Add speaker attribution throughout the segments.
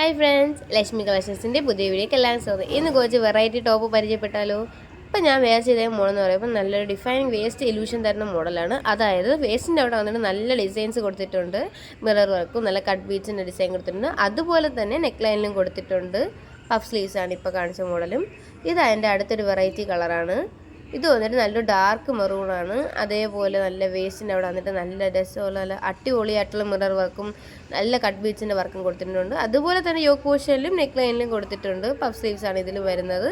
Speaker 1: Hi friends Lakshmi കളക്ഷൻസിന്റെ പുതിയ വീഡിയോക്ക് എല്ലാവരും സ്വാഗതം. ഇന്ന് കുറച്ച് വെറൈറ്റി ടോപ്പ് പരിചയപ്പെട്ടാലോ? ഇപ്പം ഞാൻ വേസ്റ്റ് ചെയ്ത എന്ന് പറയുമ്പോൾ നല്ലൊരു ഡിഫൈനിങ് വേസ്റ്റ് ഇലൂഷൻ തരുന്ന മോഡലാണ്. അതായത് വേസ്റ്റിന്റെ അവിടെ വന്നിട്ട് നല്ല ഡിസൈൻസ് കൊടുത്തിട്ടുണ്ട്. മിറർ വർക്കും നല്ല കട്ട് ബീച്ചിന്റെ ഡിസൈൻ കൊടുത്തിട്ടുണ്ട്. അതുപോലെ തന്നെ നെക്ക് ലൈനിലും കൊടുത്തിട്ടുണ്ട്. പഫ് സ്ലീവ്സാണ് ഇപ്പോൾ കാണിച്ച മോഡലും. ഇത് അതിന്റെ അടുത്തൊരു വെറൈറ്റി കളറാണ് ഇത് വന്നിട്ട് നല്ല ഡാർക്ക് മെറൂണാണ് അതേപോലെ നല്ല വേസ്റ്റിന്റെ അവിടെ വന്നിട്ട് നല്ല രസമുള്ള നല്ല അടിപൊളിയായിട്ടുള്ള മിറർ വർക്കും നല്ല കട്ട് ബീച്ചിന്റെ വർക്കും കൊടുത്തിട്ടുണ്ട്. അതുപോലെ തന്നെ യോക്ക് പോഷനിലും നെക്ക് ലൈനിലും കൊടുത്തിട്ടുണ്ട്. പഫ് സ്ലീവ്സ് ആണ് ഇതിൽ വരുന്നത്.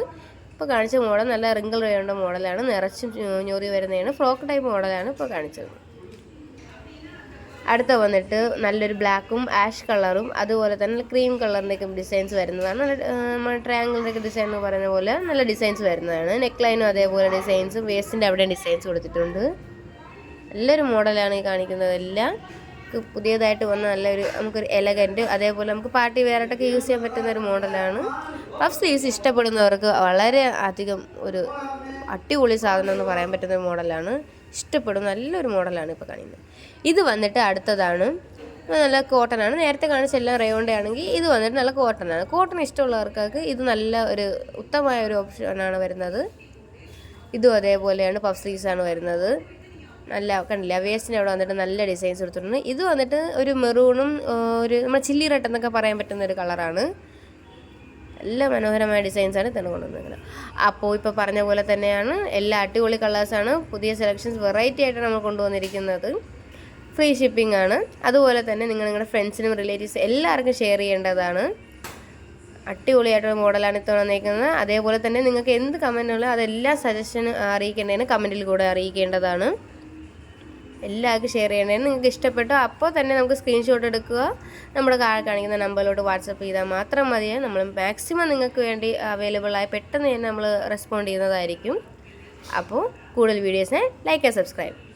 Speaker 1: ഇപ്പോൾ കാണിച്ച മോഡൽ നല്ല റിങ്കിൾ വേണ്ട മോഡലാണ് നിറച്ചും ഞൊറി വരുന്നതാണ്. ഫ്രോക്ക് ടൈപ്പ് മോഡലാണ് ഇപ്പോൾ കാണിച്ചത്. അടുത്ത വന്നിട്ട് നല്ലൊരു ബ്ലാക്കും ആഷ് കളറും അതുപോലെ തന്നെ ക്രീം കളറിന്റെയൊക്കെ ഡിസൈൻസ് വരുന്നതാണ്. നല്ല ട്രയാങ്കിളിന്റെയൊക്കെ ഡിസൈൻ എന്ന് പറയുന്ന പോലെ നല്ല ഡിസൈൻസ് വരുന്നതാണ്. നെക്ക് ലൈനും അതേപോലെ ഡിസൈൻസും വേസ്റ്റിന്റെ അവിടെ ഡിസൈൻസ് കൊടുത്തിട്ടുണ്ട്. നല്ലൊരു മോഡലാണ് ഈ കാണിക്കുന്നതെല്ലാം നമുക്ക് പുതിയതായിട്ട് വന്ന നല്ലൊരു നമുക്കൊരു എലഗന്റ് അതേപോലെ നമുക്ക് പാർട്ടി വെയറായിട്ടൊക്കെ യൂസ് ചെയ്യാൻ പറ്റുന്ന ഒരു മോഡലാണ് പഫ് സ്ലീവ്സ് ഇഷ്ടപ്പെടുന്നവർക്ക് വളരെ അധികം ഒരു അടിപൊളി സാധനം എന്ന് പറയാൻ പറ്റുന്ന ഒരു മോഡലാണ് ഇഷ്ടപ്പെടും. നല്ലൊരു മോഡലാണ് ഇപ്പോൾ കാണിക്കുന്നത്. ഇത് വന്നിട്ട് അടുത്തതാണ്. നല്ല കോട്ടൺ ആണ് നേരത്തെ കാണിച്ച എല്ലാം റയോണ്ട ആണെങ്കിൽ ഇത് വന്നിട്ട് നല്ല കോട്ടൺ ആണ് കോട്ടൺ ഇഷ്ടമുള്ളവർക്കൊക്കെ ഇത് നല്ല ഒരു ഉത്തമമായ ഒരു ഓപ്ഷനാണ് വരുന്നത്. ഇതും അതേപോലെയാണ് പഫ് ആണ് വരുന്നത്. നല്ല കണ്ടില്ല? വേസ്റ്റിന് അവിടെ വന്നിട്ട് നല്ല ഡിസൈൻസ് കൊടുത്തിട്ടുണ്ട്. ഇത് വന്നിട്ട് ഒരു മെറൂണും ഒരു നമ്മുടെ ചില്ലി റെഡ് എന്നൊക്കെ പറയാൻ പറ്റുന്ന ഒരു കളറാണ്. നല്ല മനോഹരമായ ഡിസൈൻസാണ് തന്നെ കൊണ്ടുവന്നിരിക്കുന്നത് അപ്പോൾ ഇപ്പോൾ പറഞ്ഞ പോലെ തന്നെയാണ് എല്ലാ അടിപൊളി കളേഴ്സാണ് പുതിയ സെലക്ഷൻസ് വെറൈറ്റി ആയിട്ട് നമ്മൾ കൊണ്ടുവന്നിരിക്കുന്നത്. ഫ്രീ ഷിപ്പിംഗ് ആണ്. അതുപോലെ തന്നെ നിങ്ങൾ നിങ്ങളുടെ ഫ്രണ്ട്സിനും റിലേറ്റീവ്സ് എല്ലാവർക്കും ഷെയർ ചെയ്യേണ്ടതാണ്. അടിപൊളിയായിട്ടുള്ള മോഡലാണ് ഇപ്പോൾ നിൽക്കുന്നത് അതേപോലെ തന്നെ നിങ്ങൾക്ക് എന്ത് കമന്റ് ഉള്ളോ അതെല്ലാം സജഷൻ അറിയിക്കേണ്ടതിന് കമന്റിൽ കൂടെ അറിയിക്കേണ്ടതാണ്. എല്ലാവർക്കും ഷെയർ ചെയ്യണേ. നിങ്ങൾക്ക് ഇഷ്ടപ്പെട്ടോ അപ്പോൾ തന്നെ നമുക്ക് സ്ക്രീൻഷോട്ട് എടുക്കുക. നമ്മുടെ കാർ കാണിക്കുന്ന നമ്പറിലോട്ട് വാട്സപ്പ് ചെയ്താൽ മാത്രം മതി നമ്മൾ മാക്സിമം നിങ്ങൾക്ക് വേണ്ടി അവൈലബിൾ ആയി പെട്ടെന്ന് തന്നെ നമ്മൾ റെസ്പോണ്ട് ചെയ്യുന്നതായിരിക്കും. അപ്പോൾ കൂടുതൽ വീഡിയോസിനെ ലൈക്ക് ആൻഡ് സബ്സ്ക്രൈബ്